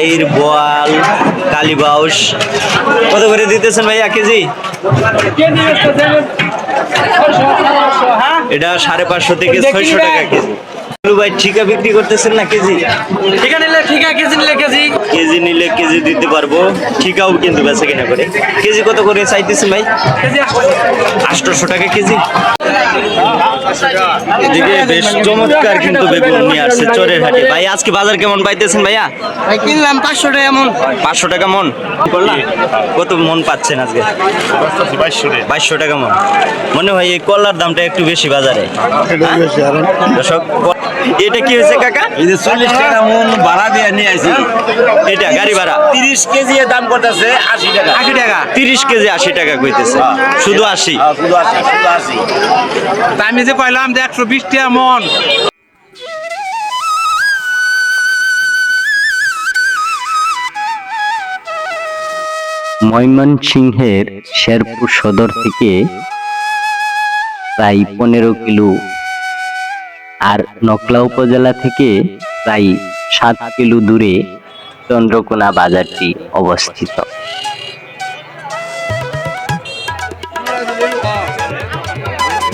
বাইর বোয়াল কালীবাউস কত করে দিতেছেন ভাইয়া কেজি? এটা সাড়ে পাঁচশো থেকে ছয়শো টাকা কেজি। আলু ভাই ঠিকা বিক্রি করতেছেন না কেজি? ঠিক নিলে ঠিক আছে কেজি নিলে কেজি। কেজি নিলে কেজি দিতে পারব। ঠিকাও কিন্তু বেচা কিনা করে। কেজি কত করে চাইতেছেন ভাই? কেজি আটশোশো টাকা কেজি। এদিকে বেশ চমৎকার কিন্তু বেগুন নিয়ে আসছে চরের হাটে। ভাই আজকে বাজার কেমন পাইতেছেন ভাইয়া? ভাই কিনলাম পাঁচশো টাকা এমন পাঁচশো টাকা মন? করলাম কত মন পাচ্ছেন আজকে? বাইশশো টাকা। মন। মনে হয় এই কলার দামটা একটু বেশি বাজারে। দর্শক এটা কি হয়েছে কাকা? এই যে চল্লিশ টাকা মন ভাড়া দিয়ে নিয়ে আসি এটা গাড়ি ভাড়া। তিরিশ কেজি এর দাম করতেছে আশি টাকা। আশি টাকা। তিরিশ কেজি আশি টাকা কইতেছে। শুধু আশি। হ্যাঁ, শুধু আশি শুধু আশি। তা আমি যে কইলাম যে একশো বিশ টাকা মন। ময়মনসিংহের শেরপুর সদর থেকে প্রায় পনেরো কিলো আর নকলা উপজেলা থেকে প্রায় সাত কিলো দূরে চন্দ্রকোনা বাজারটি অবস্থিত।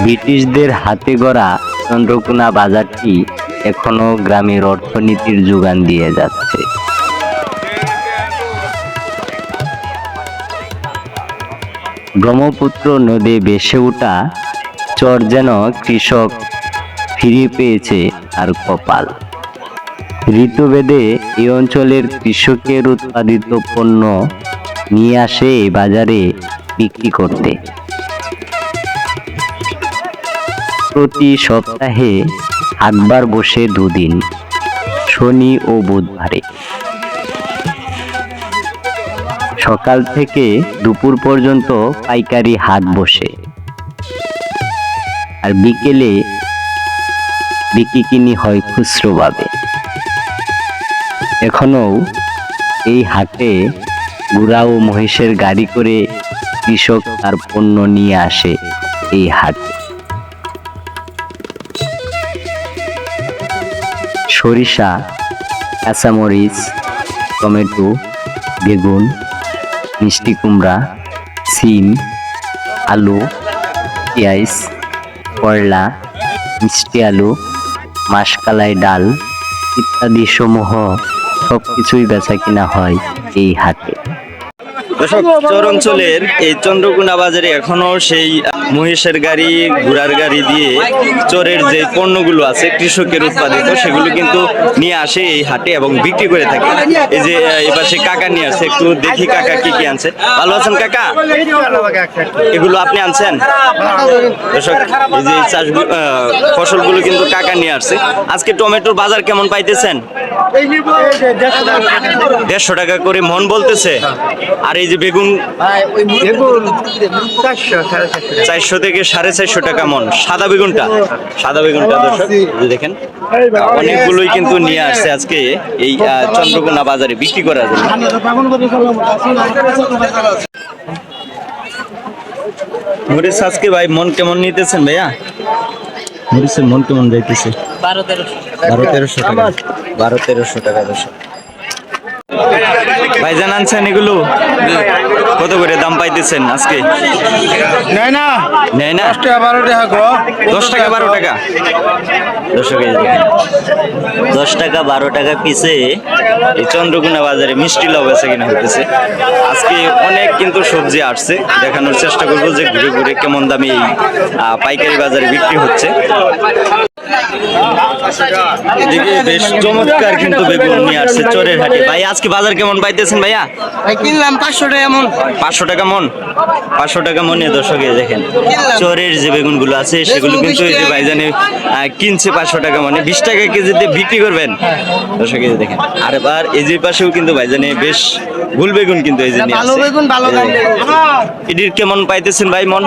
ব্রিটিশদের হাতে গড়া চন্দ্রকোনা বাজারটি এখনও গ্রামের অর্থনীতির যোগান দিয়ে যাচ্ছে। ব্রহ্মপুত্র নদী ভেসে ওঠা চর যেন কৃষক ফিরে পেয়েছে আর কপাল। ঋতুভেদে এই অঞ্চলের কৃষকের উৎপাদিত পণ্য নিয়ে আসে বাজারে বিক্রি করতে। প্রতি সপ্তাহে হাটবার বসে দুদিন, শনি ও বুধবারে। সকাল থেকে দুপুর পর্যন্ত পাইকারি হাট বসে। আর বিকেলে বিক্রি কিনি হয় খুচরোভাবে এখনও এই হাটে গুড়া ও মহিষের গাড়ি করে কৃষক তার পণ্য নিয়ে আসে এই হাটে। সরিষা, কাঁচামরিচ, টমেটো, বেগুন, মিষ্টি কুমড়া, সিম, আলু, পেঁয়াজ, করলা, মিষ্টি আলু মাসকালাই ডাল ইত্যাদি সমূহ সবকিছুই বেচা কিনা হয় এই হাটে। দর্শক চর অঞ্চলের এই চন্দ্রকোনা বাজারে এখনও সেই মহিষের গাড়ি ঘোড়ার গাড়ি দিয়ে চরের যে পণ্যগুলো আছে কৃষকের উৎপাদিত সেগুলো কিন্তু নিয়ে আসে এই হাটে এবং বিক্রি করে থাকে। এই যে আহ, এপাশে কাকা নিয়ে আসছে একটু দেখি কাকা কি কি আনছে। ভালো আছেন কাকা? এগুলো আপনি আনছেন? দর্শক এই যে চাষ ফসলগুলো কিন্তু কাকা নিয়ে আসছে। আজকে টমেটোর বাজার কেমন পাইতেছেন? দেড়শো টাকা করে মন বলতেছে। আর এই যে বেগুন চারশো থেকে সাড়ে চারশো টাকা মন। সাদা বেগুনটা? সাদা বেগুনটা দর্শক দেখেন। অনেকগুলোই কিন্তু নিয়ে আসছে আজকে এই চন্দ্রকোনা বাজারে বিক্রি করার জন্য। মরিচ আজকে ভাই মন কেমন নিতেছেন ভাইয়া? মরিচের মন কেমন যাইতেছে? বারো তেরোশো। বারো তেরোশো টাকা। বারো তেরোশো টাকা দর্শক। ভাইজান আনছেন এগুলো? কত করে দাম পাইতেছেন আজকে? নেয় না। নেয় না? টাকা বারো টাকা গো। দশ টাকা বারো টাকা? এই দশ টাকা বারো টাকা পিসে এই চন্দ্রকোনা বাজারে মিষ্টি বেচা কিনা হইতেছে। আজকে অনেক কিন্তু সবজি আসছে। দেখানোর চেষ্টা করব যে ঘুরে ঘুরে কেমন দামে এই পাইকারি বাজারে বিক্রি হচ্ছে। বেশ চমৎকার কিন্তু বেগুন নিয়ে আসছে চরের হাটে। ভাই আজকে বাজার কেমন পাইতেছেন ভাইয়া? ভাই কিনলাম পাঁচশো টাকা এমন পাঁচশো টাকা মন? পাঁচশো টাকা মনে দর্শকে দেখেন চরের যে বেগুনগুলো আছে সেগুলো কিন্তু এই যে ভাইজানে কিনছে পাঁচশো টাকা মানে। বিশ টাকা কেজিতে বিক্রি করবেন? দর্শকে এই দেখেন আর এবার এই যে পাশেও কিন্তু ভাইজানে বেশ ভুল বেগুন কিন্তু এই যে ভালো বেগুন ভালো দাম এটির কেমন পাইতেছেন ভাই মন?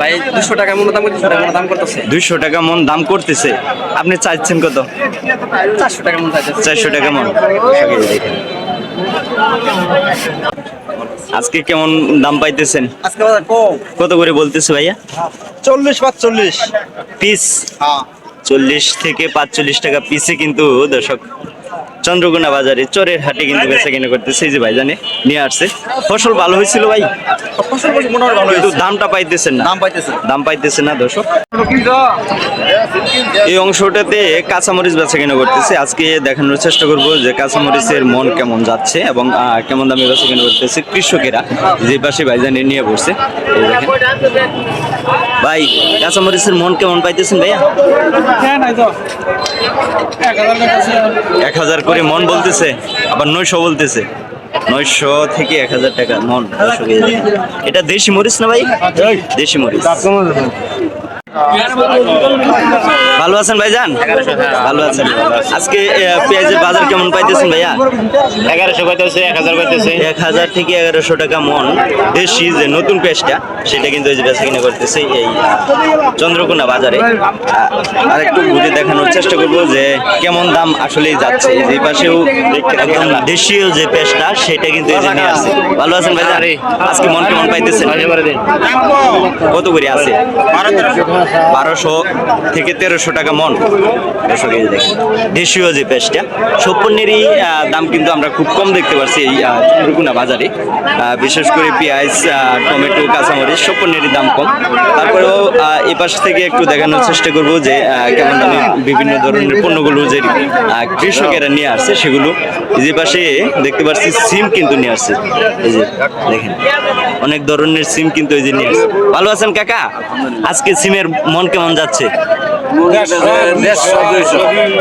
ভাই দুশো টাকা মতো দাম দুশো করতেছে। দুইশো টাকা মন দাম করতেছে। আপনি চাইছেন কত? চারশো টাকা মন চারশো টাকা মন আজকে কেমন দাম পাইতেছেন? কত করে বলতেছে ভাইয়া? চল্লিশ পাঁচচল্লিশ। পিস? হ্যাঁ। চল্লিশ থেকে পাঁচচল্লিশ টাকা পিসে কিন্তু দর্শক চন্দ্রকোনা বাজারে চোরের হাটে কিন্তু বেচা কিনে করতেছে। এই যে ভাই জানে নিয়ে আসছে। ফসল ভালো হয়েছিল ভাই? ফসল ফসল মনে হয় ভালো কিন্তু দামটা পাইতেছেন না। দাম পাইতেছে দাম পাইতেছে না দর্শক। এই অংশটাতে কাঁচামরিচ বেচা কিনা করতেছে। আজকে দেখানোর চেষ্টা করব যে কাঁচামরিচের মন কেমন যাচ্ছে এবং আহ, কেমন দামে বেচা কিনা করতেছে কৃষকেরা যে পাশে ভাইজানি নিয়ে বসছে এই দেখেন। ভাই কাঁচামরিচের মন কেমন পাইতেছেন ভাইয়া? এক হাজার করে মন বলতেছে আবার নয়শো বলতেছে। নয়শো থেকে এক হাজার টাকা মন। এটা দেশি মরিচ না ভাই? দেশি মরিচ। ভালো আছেন ভাইজান? ভালো আছেন। আজকে পেঁয়াজের বাজার কেমন পাইতেছেন ভাইয়া? এগারোশো পাইতেছে এক হাজার পাইতেছে। এক হাজার থেকে এগারোশো টাকা মন দেশি যে নতুন পেঁয়াজটা সেটা কিন্তু এই যে বেচা কিনা করতেছে এই চন্দ্রকোনা বাজারে। আর একটু ঘুরে দেখানোর চেষ্টা করব যে কেমন দাম আসলেই যাচ্ছে। এই যে পাশেও একদম দেশীয় যে পেঁয়াজটা সেটা কিন্তু এই যে নিয়ে আসছে। ভালো আছেন ভাইজান? আজকে মন কেমন পাইতেছেন? কত করে আছে? বারোশো থেকে তেরোশো টাকা মন। দর্শক, এই যে দেখেন, দেশীয় যে পেঁয়াজটা সব পণ্যেরই দাম কিন্তু আমরা খুব কম দেখতে পাচ্ছি এই চন্দ্রকোনা বাজারে। বিশেষ করে পেঁয়াজ টমেটো, কাঁচামরিচ সব পণ্যেরই দাম কম। তারপরেও এই পাশ থেকে একটু দেখানোর চেষ্টা করব যে কেমন দামে বিভিন্ন ধরনের পণ্যগুলো যে কৃষকেরা নিয়ে আসছে, সেগুলো যে পাশে দেখতে পাচ্ছি, সিম কিন্তু নিয়ে আসছে। এই যে দেখেন অনেক ধরনের সিম কিন্তু ওই ভালো আছেন কাকা? আজকে সিমের মন কেমন যাচ্ছে?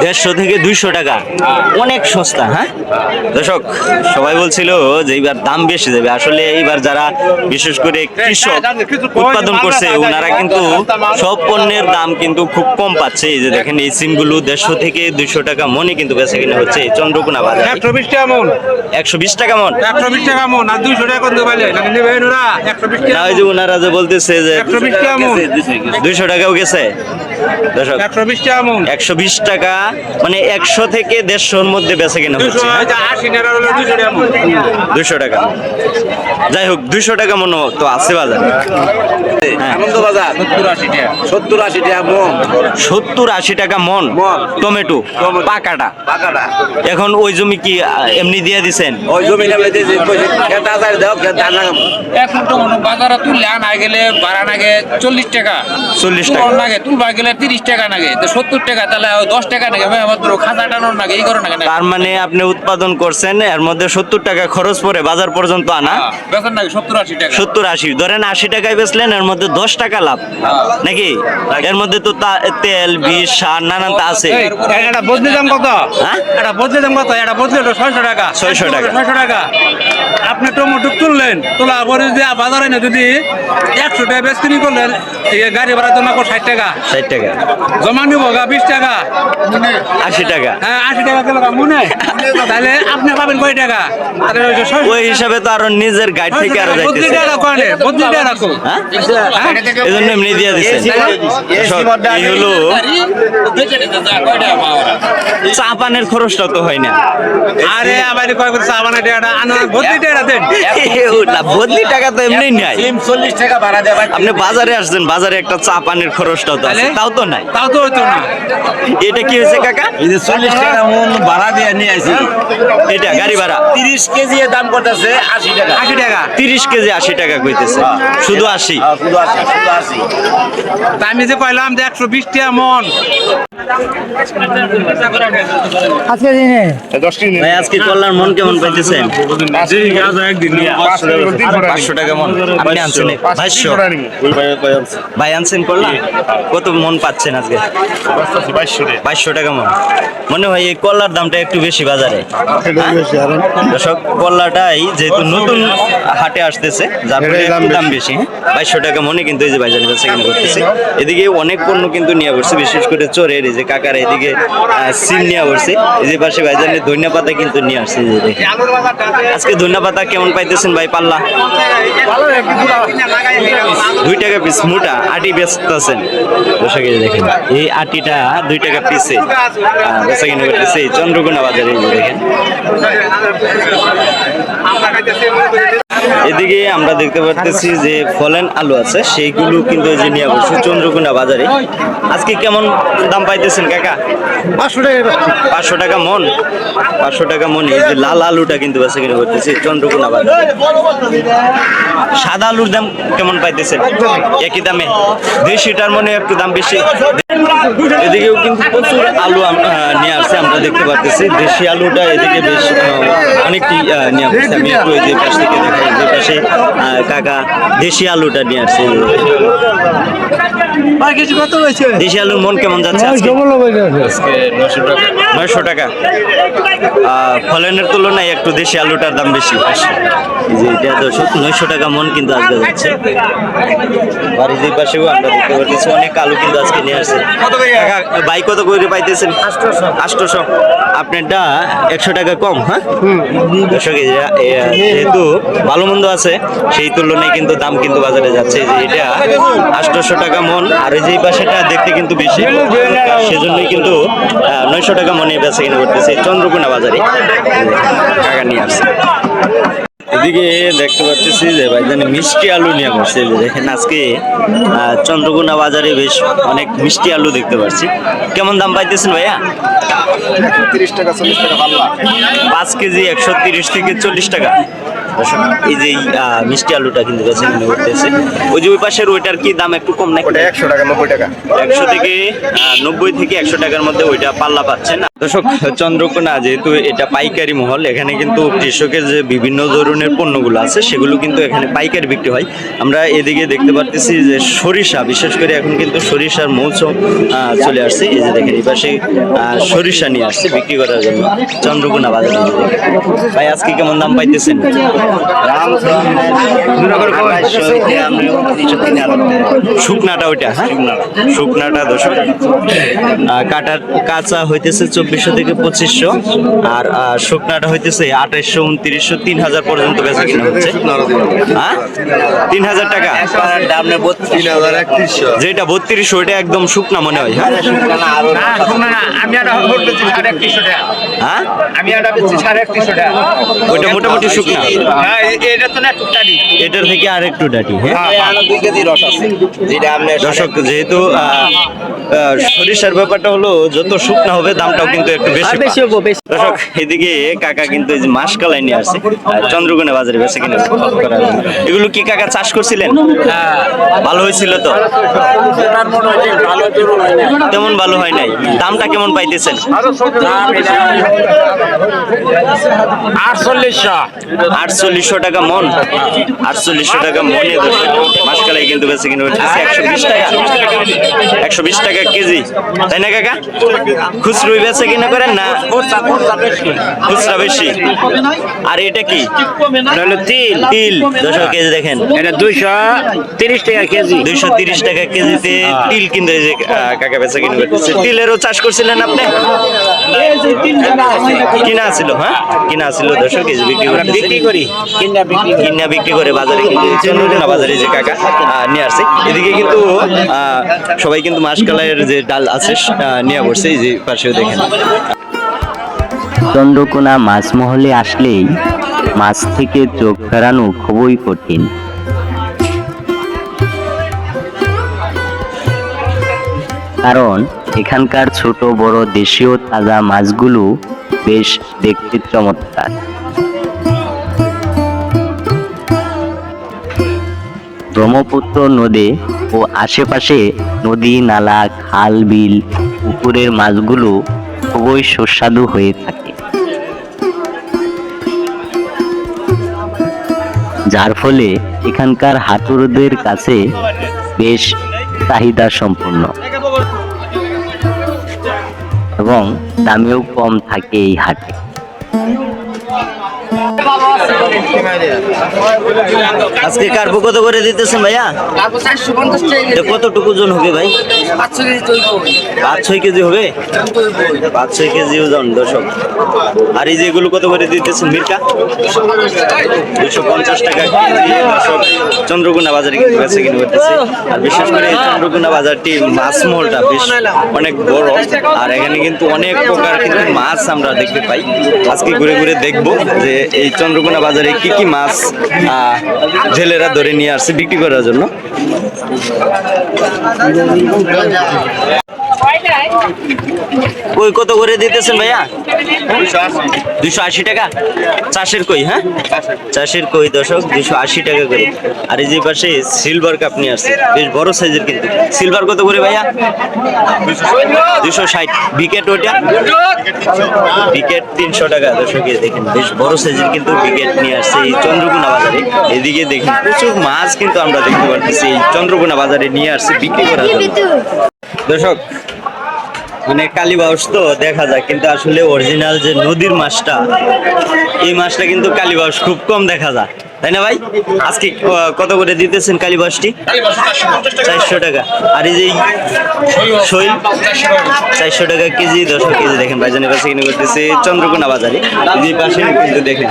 দেড়শো থেকে দুইশো টাকা। অনেক সস্তা হ্যাঁ? দর্শক সবাই বলছিল যে এইবার দাম বেশি যাবে আসলে এইবার যারা বিশেষ করে কৃষক উৎপাদন করছে ওনারা কিন্তু সব পণ্যের দাম কিন্তু খুব কম পাচ্ছে। এই যে দেখেন এই সিমগুলো দেড়শো থেকে দুইশো টাকা মনে কিন্তু বেচা কিনা হচ্ছে এই চন্দ্রকোনা বাজারে। একশো বিশ টাকা মন। একশো বিশ টাকা মন? একশো বিশ টাকা মন আর দুইশো টাকা করতে পারলে ওনারা যে বলতেছে যে দুইশো টাকাও গেছে। একশো বিশ টাকা মন। একশো মানে থেকে দেড়শোর মধ্যে বেচা কিনা মন। দুশো টাকা। যাই হোক দুশো টাকা মনে তো আছে বাজার। আনন্দ বাজার সত্তর আশি টাকা। সত্তর আশি টাকা মন। সত্তর আশি টাকা মন। টমেটো পাকাটা। পাকাটা। এখন ওই জমি কি এমনি দিয়ে দিছেন? ওই জমি লাগাবো। এক বাজারে তুললে আনা গেলে ভাড়া নাগে চল্লিশ টাকা। চল্লিশ টাকা। নাগে তুলবা গেলে তিরিশ টাকা নাগে তো সত্তর টাকা তাহলে দশ টাকা নাগে মাত্র খাজা টানোর নাগে এই করো নাগে তার মানে আপনি উৎপাদন করছেন এর মধ্যে সত্তর টাকা খরচ পড়ে বাজার পর্যন্ত আনা। বেতন নাগে সত্তর আশি টাকা। সত্তর আশি ধরেন আশি টাকায় বেচলেন এর মধ্যে দশ টাকা লাভ। নাকি? এর মধ্যে তো তেল বিষ সার নানান তা আছে। এটা বদলি দাম কত? হ্যাঁ? এটা বদলি দাম কত? এটা বদলি ছয়শো টাকা। 600 টাকা। ছয়শো টাকা। আপনি টমেটো তুললেন তোলা পরে যদি বাজারে না যদি একশো টাকা বেশ কিনি করলেন গাড়ি ভাড়া কর ষাট টাকা। ষাট টাকা। জমা নিব গা বিশ টাকা। আশি টাকা। হ্যাঁ আশি টাকা কিলো মনে? তাহলে আপনি পাবেন কয় টাকা? ওই হিসাবে তো আরও নিজের গাইড থেকে আরও বদলি যাইতেছে। টাকা রাখো বদলি টাকা রাখো। হ্যাঁ? হ্যাঁ? এই জন্য এমনি দিয়ে দিচ্ছেন এই হলো চা পানের খরচটা তো হয় না। আরে আবার কয় করে চা বানাই টাকাটা আনা বদলি টাকা দেন। বদলি টাকা তো এমনি নাই। চল্লিশ টাকা ভাড়া আপনি বাজারে আসছেন বাজারে একটা চা পানের খরচটাও তো আছে। তাও তো নাই। তাও তো হতো না। এটা কি হয়েছে কাকা? এই যে চল্লিশ টাকা মন ভাড়া দিয়ে নিয়ে আসি এটা গাড়ি ভাড়া? তিরিশ কেজি দাম করতেছে আশি টাকা। আশি টাকা। তিরিশ কেজি আশি টাকা কইতেছে। শুধু আশি? হ্যাঁ, শুধু আশি শুধু আশি। তা আমি যে কইলাম যে একশো বিশ টাকা মন। ভাই আজকে কল্যাণ মন কেমন পাইতেছেন? পাঁচশো টাকা মন। আপনি আনছেন ভাই আনছেন কল্যাণ কত মন পাচ্ছেন আজকে? বাইশশো টাকা মন। মনে হয় এই কল্লার দামটা একটু বেশি বাজারে। দর্শক কল্লাটাই যেহেতু নতুন হাটে আসতেছে যার ফলে একটু দাম বেশি। হ্যাঁ? বাইশশো টাকা মনে কিন্তু এই যে বাজারে বেচা কিনা করতেছে। এদিকে অনেক পণ্য কিন্তু নিয়ে বসছে বিশেষ করে চোরের এই যে কাকারা এদিকে সিম নিয়ে বসছে। এই যে পাশে বাজারে ধনিয়া পাতা কিন্তু নিয়ে আসছে আজকে ধনিয়া পাতা কেমন পাইতেছেন ভাই পাল্লা? দুই টাকা পিস মোটা আটি বেচতেছেন। যে দেখেন। এই আটিটা দুই টাকা পিসে বেচা চন্দ্রকোনা বাজারে দেখেন এদিকে আমরা দেখতে পারতেছি যে ফলেন আলু আছে সেইগুলো কিন্তু এই যে নিয়ে বসে চন্দ্রকোনা বাজারে। আজকে কেমন দাম পাইতেছেন কাকা? পাঁচশো টাকা পাঁচশো টাকা মন? পাঁচশো টাকা মন এই যে লাল আলুটা কিন্তু বেচা কিনে করতেছি চন্দ্রকোনা বাজারে। সাদা আলুর দাম কেমন পাইতেছেন? একই দামে? দেশিটার মনে একটু দাম বেশি। এদিকেও কিন্তু প্রচুর আলু নিয়ে আসছে আমরা দেখতে পারতেছি। দেশি আলুটা এদিকে বেশ অনেকটি নিয়ে আসছে। আমি একটু এই যে পাশ থেকে দেখাই। পাশে কাকা দেশি আলুটা নিয়ে আসছে কত হয়েছে? দেশি আলুর মন কেমন যাচ্ছে আজকে? নয়শো টাকা। ফলনের তুলনায় একটু দেশি আলুটার দাম বেশি। যে এটা নয়শো টাকা মন কিন্তু আজকে যাচ্ছে। আর এই যে পাশেও আমরা দেখতে পাচ্ছি অনেক আলু কিন্তু আজকে নিয়ে আসছে। ভাই কত করে পাইতেছেন? আটশোশো। আপনারটা একশো টাকা কম হ্যাঁ? যেহেতু ভালো মন্দ আছে সেই তুলনায় কিন্তু দাম কিন্তু বাজারে যাচ্ছে। যে এটা আটশোশো টাকা মন। আর এই যে পাশেটা দেখতে কিন্তু বেশি সেজন্যই কিন্তু নয়শো টাকা মনে বেচা কিনে করতেছে চন্দ্রকোনা বাজারে। টাকা নিয়ে আসছে। এদিকে দেখতে পাচ্ছি যে ভাইজানি মিষ্টি আলু নিয়ে যে দেখেন আজকে চন্দ্রকোনা বাজারে বেশ অনেক মিষ্টি আলু দেখতে পাচ্ছি। কেমন দাম পাইতেছেন ভাইয়া? তিরিশ টাকা চল্লিশ টাকা পাল্লা। পাঁচ কেজি একশো তিরিশ থেকে চল্লিশ টাকা। এই যে আহ, মিষ্টি আলুটা কিন্তু বেছে কিনে উঠতেছে। ওই যে ওই পাশের ওইটার কি দাম একটু কম নাকি? ওটা একশো টাকা নব্বই টাকা। একশো থেকে আহ, নব্বই থেকে একশো টাকার মধ্যে ওইটা পাল্লা পাচ্ছেন। দর্শক চন্দ্রকোনা যেহেতু এটা পাইকারি মহল এখানে কিন্তু কৃষকের যে বিভিন্ন ধরনের পণ্যগুলো আছে সেগুলো কিন্তু এখানে পাইকারি বিক্রি হয়। আমরা এদিকে দেখতে পারতেছি যে সরিষা বিশেষ করে এখন কিন্তু সরিষার মৌসুম চলে আসছে। এই যে দেখেন এই পাশে সরিষা নিয়ে আসছে বিক্রি করার জন্য চন্দ্রকোনা বাজারে ভাই আজকে কেমন দাম পাইতেছেন? শুকনাটা ওইটা হ্যাঁ? শুকনাটা। দশক কাটার কাঁচা হইতেছে চব্বিশশো থেকে পঁচিশশো আর শুকনাটা হইতেছে আঠাইশশো উনত্রিশশো তিন হাজার পর্যন্ত বেচা কিনা হচ্ছে। হ্যাঁ? তিন হাজার টাকা? যেটা বত্রিশশো ওইটা একদম শুকনা মনে হয় হ্যাঁ? হ্যাঁ? ওইটা মোটামুটি শুকনা। হ্যাঁ এ- এটা তো না একটু টানি এটার থেকে আর একটু ডাটি হ্যাঁ? দুই কেজি রস আছে যেটা আপনি দর্শক যেহেতু সরিষার ব্যাপারটা হলো যত শুকনা হবে দামটাও কিন্তু একটু বেশি পায়। দর্শক এদিকে কাকা কিন্তু এই যে মাস কালাই নিয়ে আসছে। চন্দ্রকোনা বাজারে বেশি কিনে এগুলো কি কাকা চাষ করছিলেন? ভালো হয়েছিল তো? তেমন ভালো হয় নাই। দামটা কেমন পাইতেছেন? আটচল্লিশশো। টাকা মন। আটচল্লিশশো টাকা মনে মাস কালাই কিন্তু বেশি কিনে হচ্ছে একশো বিশ টাকা। একশো বিশ টাকা কেজি। তাই না কাকা? খুচরোই বেচে কিনা করেন না? খুচরা বেশি আর এটা কি? হলো তিল। তিল। দুশো কেজি দেখেন। এটা দুইশো তিরিশ টাকা কেজি। দুইশো তিরিশ টাকা কেজিতে তিল কিন্তু কাকা বেচা কিনে করতেছে। তিলেরও চাষ করছিলেন আপনি? কিনা ছিল হ্যাঁ? কিনা ছিল কেজি বিক্রি করে বিক্রি করি কিনা বিক্রি কিনা বিক্রি করে বাজারে কিন্তু চন্দ্রকোনা বাজারে যে কাকা নিয়ে আসছে। এদিকে কিন্তু সবাই কিন্তু মাসকালাইয়ের যে ডাল আছে আহ, নিয়ে বসছে এই যে পাশেও দেখেন। চন্দ্রকোনা মাছমহলে আসলেই মাছ থেকে চোখ ফেরানো খুবই কঠিন। কারণ এখানকার ছোট, বড়, দেশীয়, তাজা মাছগুলো বেশ দেখতে চমৎকার। ব্রহ্মপুত্র নদী ও আশেপাশে নদী, নালা, খাল, বিল, পুকুরের মাছগুলো খুবই সুস্বাদু হয়ে থাকে। যার ফলে এখানকার হাতুড়দের কাছে বেশ চাহিদা সম্পন্ন এবং দামেও কম থাকে এই হাটে। আজকে কার্পো কত করে দিতেছেন ভাইয়া? কতটুকু ওজন হবে ভাই? পাঁচ ছয় কেজি হবে? পাঁচ ছয় কেজি ওজন, দর্শক। আর এই যেগুলো কত করে দিতেছেন মির্কা? দুশো পঞ্চাশ টাকা চন্দ্রকোনা বাজারে কিন্তু বেচে কিনে করতেছে। আর বিশেষ করে এই চন্দ্রকোনা বাজারটি মাছ মহলটা বেশ অনেক বড়। আর এখানে কিন্তু অনেক প্রকার কিন্তু মাছ আমরা দেখতে পাই। আজকে ঘুরে ঘুরে দেখব যে এই চন্দ্রকোনা বাজারে কি কি মাছ জেলেরা ধরে নিয়ে আসছে বিক্রি করার জন্য? কই, কত করে দিতেছেন ভাইয়া? দুশো আশি টাকা? চাষের কই হ্যাঁ? চাষের কই দশক দুশো আশি টাকা করে। আর এই যে পাশে সিলভার কাপ নিয়ে আসছে। বেশ বড় সাইজের কিন্তু। সিলভার কত করে ভাইয়া? দুশো ষাট। বিকেট ওইটা? বিকেট তিনশো টাকা, দর্শকে দেখেন, বেশ বড় সাইজের কিন্তু বিকেট নিয়ে আসছে এই চন্দ্রকোনা বাজারে। এদিকে দেখেন, প্রচুর মাছ কিন্তু আমরা দেখতে পাচ্ছি এই চন্দ্রকোনা বাজারে নিয়ে আসছে, বিক্রি করার জন্য। দর্শক মানে কালীবাউস তো দেখা যায়, কিন্তু আসলে অরিজিনাল যে নদীর মাছটা, এই মাছটা কিন্তু কালীবাউস খুব কম দেখা যায়। তাই না ভাই? আজকে কত করে দিতেছেন কালীবাউসটি চারশো টাকা। আর এই যে শৈল চারশো টাকা। কেজি দশশো কেজি দেখেন ভাইজানের কাছে কিনে করতেছে চন্দ্রকোনা বাজারে। যে পাশে কিন্তু দেখেন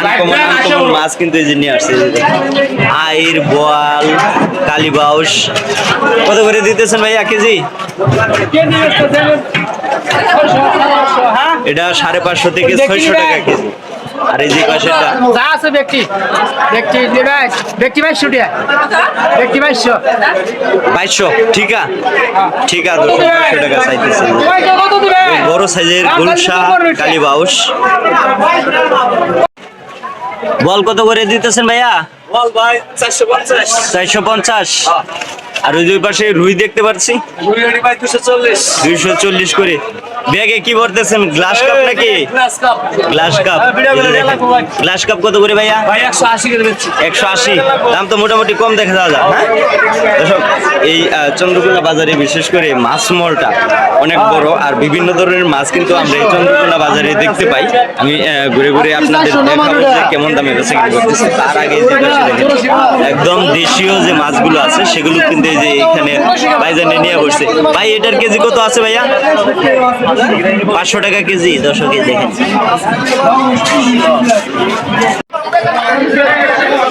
আনকমন আনকমন মাছ কিন্তু এই যে নিয়ে আসছে এই যে দেখেন। আইর বোয়াল কালীবাউস কত করে দিতেছেন ভাইয়া কেজি? এটা সাড়ে পাঁচশো থেকে ছয়শো টাকা কেজি। আর এই যে পাশেরটা যা আছে ব্যক্তি। ব্যক্তি নেবে ব্যক্তি বাইশশো টাকা ব্যক্তি বাইশশো। বাইশশো? ঠিক আছে ঠিক আছে দুশো টাকা চাইতেছে। বড় সাইজের গুলশা কালীবাউস বল কত করে দিতেছেন ভাইয়া? বল ভাই চারশো পঞ্চাশ। চারশো পঞ্চাশ। আর ওই দুই পাশে রুই দেখতে পাচ্ছি দুইশো চল্লিশ করে। ব্যাগে কি ভরতেছেন গ্লাস কাপ নাকি? Glass cup. Glass cup. কত করে ভাইয়া? একশো আশি একশো আশি। দাম তো মোটামুটি কম দেখা যাওয়া যায় হ্যাঁ? দর্শক এই চন্দ্রকোনা বাজারে বিশেষ করে মাছ মলটা অনেক বড় আর বিভিন্ন ধরনের মাছ কিন্তু আমরা এই চন্দ্রকোনা বাজারে দেখতে পাই। আমি আহ, ঘুরে ঘুরে আপনাদের দেখাবো যে কেমন দামে কিনে করতেছে। তার আগে যে একদম দেশীয় যে মাছগুলো আছে সেগুলো কিন্তু এই যে এখানে বাইজানে নিয়ে বসছে ভাই এটার কেজি কত আছে ভাইয়া? পাঁচশো টাকা কেজি দশ দেখেন।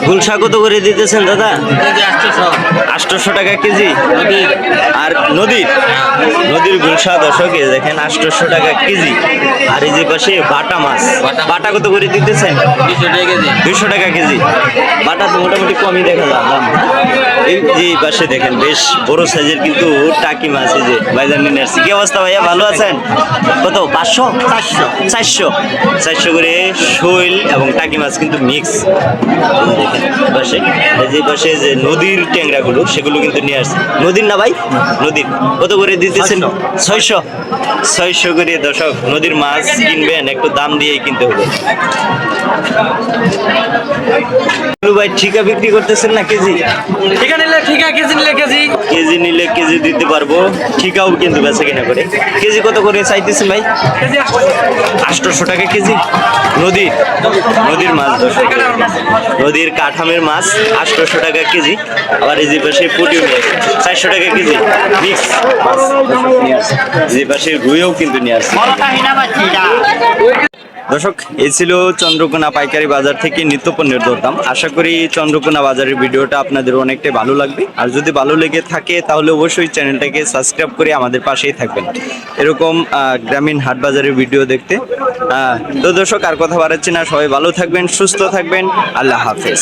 গুলশা কত করে দিতেছেন দাদা? আটশোশো। টাকা কেজি? আর নদীর? নদীর গুলশা দশক দেখেন আটশোশো টাকা কেজি। আর এই যে পাশে বাটা মাছ। বাটা কত করে দিতেছেন? দুইশো টাকা কেজি। বাটা তো মোটামুটি কমই দেখা যায়। দাম এই যে পাশে দেখেন বেশ বড় সাইজের কিন্তু টাকি মাছ এই যে ভাইজান নিয়ে আসছে। কি অবস্থা ভাইয়া ভালো আছেন? কত পাঁচশো? চারশো চারশো। চারশো করে শৈল এবং টাকি মাছ কিন্তু মিক্স পাশে। যে পাশে যে নদীর ট্যাংরাগুলো সেগুলো কিন্তু নিয়ে আসছে। নদীর না ভাই? নদীর। কত করে দিতেছেন? ছয়শো। ছয়শো করে দর্শক নদীর মাছ কিনবেন একটু দাম দিয়েই কিনতে হবে। ভাই ঠিকা বিক্রি করতেছেন না কেজি? ঠিকা নিলে ঠিকা কেজি নিলে কেজি। কেজি নিলে কেজি দিতে পারব। ঠিকাও কিন্তু বেচা কিনা করে। কেজি কত করে চাইতেছেন ভাই? কেজি আটশোশো টাকা কেজি। নদীর নদীর মাছ। নদীর কাঠামের মাছ। আটশোশো টাকা কেজি। আবার এই যে পাশে পুটিও চারশো টাকা কেজি। মিক্স মাছ। নিয়ে আসছে যে পাশে রুইও কিন্তু নিয়ে আসছে। দর্শক, এই ছিল চন্দ্রকোনা পাইকারি বাজার থেকে নিত্য পণ্যের দরদাম। আশা করি চন্দ্রকোনা বাজারের ভিডিওটা আপনাদের অনেকটাই ভালো লাগবে। আর যদি ভালো লেগে থাকে, তাহলে অবশ্যই চ্যানেলটাকে সাবস্ক্রাইব করে আমাদের পাশেই থাকবেন। এরকম গ্রামীণ হাট বাজারের ভিডিও দেখতে। তো দর্শক, আর কথা বাড়াচ্ছি না। সবাই ভালো থাকবেন, সুস্থ থাকবেন। আল্লাহ হাফেজ।